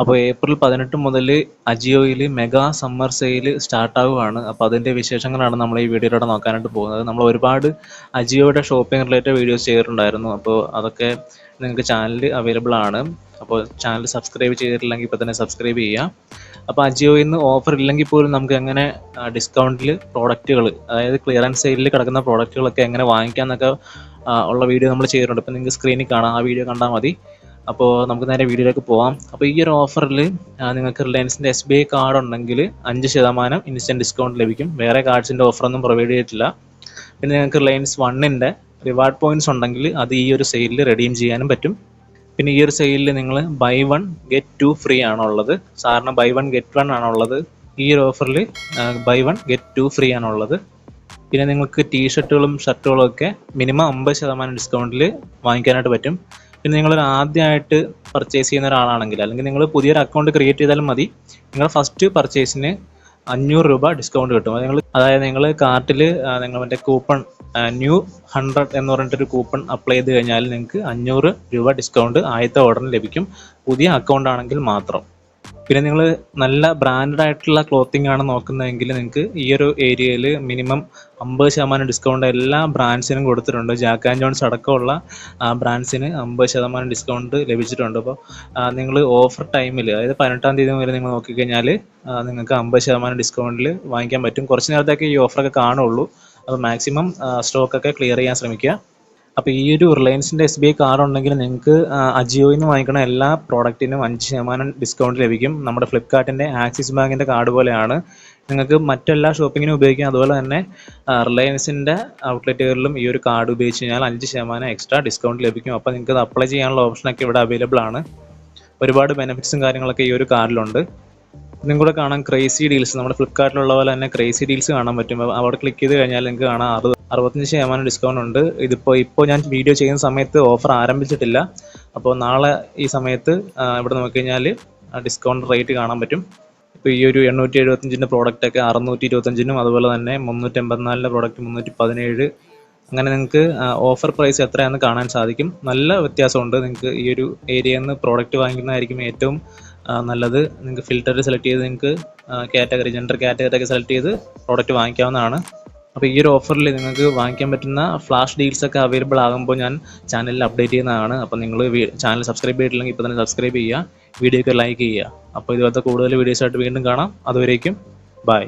അപ്പോൾ ഏപ്രിൽ പതിനെട്ട് മുതൽ അജിയോയിൽ മെഗാ സമ്മർ സെയിൽ സ്റ്റാർട്ട് ആവുകയാണ് അപ്പോൾ അതിന്റെ വിശേഷങ്ങളാണ് നമ്മൾ ഈ വീഡിയോയിലൂടെ നോക്കാനായിട്ട് പോകുന്നത്. നമ്മൾ ഒരുപാട് അജിയോയുടെ ഷോപ്പിംഗ് റിലേറ്റഡ് വീഡിയോസ് ചെയ്തിട്ടുണ്ടായിരുന്നു. അപ്പോൾ അതൊക്കെ നിങ്ങൾക്ക് ചാനൽ അവൈലബിൾ ആണ്. അപ്പോൾ ചാനൽ സബ്സ്ക്രൈബ് ചെയ്തിട്ടില്ലെങ്കിൽ ഇപ്പോൾ തന്നെ സബ്സ്ക്രൈബ് ചെയ്യുക അപ്പോൾ അജിയോയിൽ നിന്ന് ഓഫർ ഇല്ലെങ്കിൽ പോലും നമുക്ക് എങ്ങനെ ഡിസ്കൗണ്ടിൽ പ്രോഡക്റ്റുകൾ അതായത് ക്ലിയറൻസ് സെയിലിൽ കിടക്കുന്ന പ്രോഡക്റ്റുകളൊക്കെ എങ്ങനെ വാങ്ങിക്കാമെന്നൊക്കെ ഉള്ള വീഡിയോ നമ്മൾ ചെയ്തിട്ടുണ്ട്. ഇപ്പോൾ നിങ്ങൾക്ക് സ്ക്രീനിൽ കാണാം. ആ വീഡിയോ കണ്ടാൽ മതി. അപ്പോൾ നമുക്ക് നേരെ വീഡിയോയിലേക്ക് പോവാം. അപ്പോൾ ഈ ഒരു ഓഫറിൽ നിങ്ങൾക്ക് റിലയൻസിന്റെ എസ് ബി ഐ കാർഡ് ഉണ്ടെങ്കിൽ അഞ്ച് ശതമാനം ഇൻസ്റ്റന്റ് ഡിസ്കൗണ്ട് ലഭിക്കും. വേറെ കാർഡ്സിന്റെ ഓഫറൊന്നും പ്രൊവൈഡ് ചെയ്തിട്ടില്ല. പിന്നെ നിങ്ങൾക്ക് റിലയൻസ് വണ്ണിന്റെ റിവാർഡ് പോയിന്റ്സ് ഉണ്ടെങ്കിൽ അത് ഈ ഒരു സെയിലിൽ റെഡീം ചെയ്യാനും പറ്റും. പിന്നെ ഈ ഒരു സെയിലിൽ നിങ്ങൾ buy one get two free ആണുള്ളത്. സാറിന് ബൈ വൺ ഗെറ്റ് വൺ ആണുള്ളത്. ഈ ഒരു ഓഫറിൽ buy one get two free ആണുള്ളത്. പിന്നെ നിങ്ങൾക്ക് ടീഷർട്ടുകളും ഷർട്ടുകളും ഒക്കെ മിനിമം അമ്പത് ശതമാനം ഡിസ്കൗണ്ടിൽ വാങ്ങിക്കാനായിട്ട് പറ്റും. പിന്നെ നിങ്ങൾ ആദ്യമായിട്ട് പർച്ചേസ് ചെയ്യുന്ന ഒരാളാണെങ്കിൽ അല്ലെങ്കിൽ നിങ്ങൾ പുതിയൊരു അക്കൗണ്ട് ക്രിയേറ്റ് ചെയ്താലും മതി. നിങ്ങൾ ഫസ്റ്റ് പർച്ചേസിന് അഞ്ഞൂറ് രൂപ ഡിസ്കൗണ്ട് കിട്ടും. നിങ്ങൾ അതായത് നിങ്ങൾ കാർട്ടിൽ നിങ്ങൾ മറ്റേ കൂപ്പൺ ന്യൂ ഹൺഡ്രഡ് എന്ന് പറഞ്ഞിട്ടൊരു കൂപ്പൺ അപ്ലൈ ചെയ്ത് കഴിഞ്ഞാൽ നിങ്ങൾക്ക് അഞ്ഞൂറ് രൂപ ഡിസ്കൗണ്ട് ആദ്യത്തെ ഓർഡറിന് ലഭിക്കും. പുതിയ അക്കൗണ്ട് ആണെങ്കിൽ മാത്രം. പിന്നെ നിങ്ങൾ നല്ല ബ്രാൻഡഡ് ആയിട്ടുള്ള ക്ലോത്തിങ് ആണ് നോക്കുന്നതെങ്കിൽ നിങ്ങൾക്ക് ഈ ഒരു ഏരിയയിൽ മിനിമം അമ്പത് ശതമാനം ഡിസ്കൗണ്ട് എല്ലാ ബ്രാൻഡ്സിനും കൊടുത്തിട്ടുണ്ട്. ജാക്ക് ആൻഡ് ജോൺസ് അടക്കമുള്ള ബ്രാൻഡ്സിന് അമ്പത് ശതമാനം ഡിസ്കൗണ്ട് ലഭിച്ചിട്ടുണ്ട്. അപ്പോൾ നിങ്ങൾ ഓഫർ ടൈമിൽ അതായത് പതിനെട്ടാം തീയതി വരെ നിങ്ങൾ നോക്കിക്കഴിഞ്ഞാൽ നിങ്ങൾക്ക് അമ്പത് ശതമാനം ഡിസ്കൗണ്ടിൽ വാങ്ങിക്കാൻ പറ്റും. കുറച്ച് നേരത്തേക്ക് ഈ ഓഫറൊക്കെ കാണുള്ളൂ. അപ്പോൾ മാക്സിമം സ്റ്റോക്കൊക്കെ ക്ലിയർ ചെയ്യാൻ ശ്രമിക്കുക. അപ്പോൾ ഈ ഒരു റിലയൻസിന്റെ എസ് ബി ഐ കാർഡ് ഉണ്ടെങ്കിൽ നിങ്ങൾക്ക് അജിയോയിൽ നിന്ന് വാങ്ങിക്കുന്ന എല്ലാ പ്രോഡക്റ്റിനും അഞ്ച് ശതമാനം ഡിസ്കൗണ്ട് ലഭിക്കും. നമ്മുടെ ഫ്ലിപ്കാർട്ടിന്റെ ആക്സിസ് ബാങ്കിന്റെ കാർഡ് പോലെയാണ്. നിങ്ങൾക്ക് മറ്റെല്ലാ ഷോപ്പിങ്ങിനും ഉപയോഗിക്കാം. അതുപോലെ തന്നെ റിലയൻസിന്റെ ഔട്ട്ലെറ്റുകളിലും ഈ ഒരു കാർഡ് ഉപയോഗിച്ച് കഴിഞ്ഞാൽ അഞ്ച് ശതമാനം എക്സ്ട്രാ ഡിസ്കൗണ്ട് ലഭിക്കും. അപ്പോൾ നിങ്ങൾക്ക് അത് അപ്ലൈ ചെയ്യാനുള്ള ഓപ്ഷനൊക്കെ ഇവിടെ അവൈലബിൾ ആണ്. ഒരുപാട് ബെനിഫിറ്റ്സും കാര്യങ്ങളൊക്കെ ഈ ഒരു കാർഡിലുണ്ട് ഇതും കൂടെ കാണാം ക്രേസി ഡീൽസ് നമ്മുടെ ഫ്ലിപ്കാർട്ടിലുള്ള പോലെ തന്നെ ക്രേസി ഡീൽസ് കാണാൻ പറ്റും. അവിടെ ക്ലിക്ക് ചെയ്ത് കഴിഞ്ഞാൽ നിങ്ങൾക്ക് കാണാം അറുപത് അറുപത്തഞ്ച് ശതമാനം ഡിസ്കൗണ്ട് ഉണ്ട്. ഇതിപ്പോൾ ഇപ്പോൾ ഞാൻ വീഡിയോ ചെയ്യുന്ന സമയത്ത് ഓഫർ ആരംഭിച്ചിട്ടില്ല. അപ്പോൾ നാളെ ഈ സമയത്ത് ഇവിടെ നോക്കിക്കഴിഞ്ഞാൽ ഡിസ്കൗണ്ട് റേറ്റ് കാണാൻ പറ്റും. ഇപ്പോൾ ഈ ഒരു എണ്ണൂറ്റി എഴുപത്തഞ്ചിന്റെ പ്രോഡക്റ്റൊക്കെ അറുന്നൂറ്റി ഇരുപത്തഞ്ചിനും അതുപോലെ തന്നെ മുന്നൂറ്റി എൺപത്തിനാലിന്റെ പ്രോഡക്റ്റ് മുന്നൂറ്റി പതിനേഴ് അങ്ങനെ നിങ്ങൾക്ക് ഓഫർ പ്രൈസ് എത്രയാണെന്ന് കാണാൻ സാധിക്കും. നല്ല വ്യത്യാസമുണ്ട്. നിങ്ങൾക്ക് ഈ ഒരു ഏരിയയിൽ നിന്ന് പ്രോഡക്റ്റ് വാങ്ങിക്കുന്നതായിരിക്കും ഏറ്റവും നല്ലത്. നിങ്ങൾക്ക് ഫിൽറ്റർ സെലക്ട് ചെയ്ത് നിങ്ങൾക്ക് കാറ്റഗറി ജെൻഡർ കാറ്റഗറി ഒക്കെ സെലക്ട് ചെയ്ത് പ്രോഡക്റ്റ് വാങ്ങിക്കാവുന്നതാണ്. അപ്പോൾ ഈ ഒരു ഓഫറിൽ നിങ്ങൾക്ക് വാങ്ങിക്കാൻ പറ്റുന്ന ഫ്ലാഷ് ഡീൽസ് ഒക്കെ അവൈലബിൾ ആകുമ്പോൾ ഞാൻ ചാനലിൽ അപ്ഡേറ്റ് ചെയ്യുന്നതാണ്. അപ്പോൾ നിങ്ങൾ ചാനൽ സബ്സ്ക്രൈബ് ചെയ്തിട്ടില്ലെങ്കിൽ ഇപ്പോൾ തന്നെ സബ്സ്ക്രൈബ് ചെയ്യുക. വീഡിയോ ഒക്കെ ലൈക്ക് ചെയ്യുക. അപ്പോൾ ഇതുപോലത്തെ കൂടുതൽ വീഡിയോസായിട്ട് വീണ്ടും കാണാം. അതുവരേക്കും ബൈ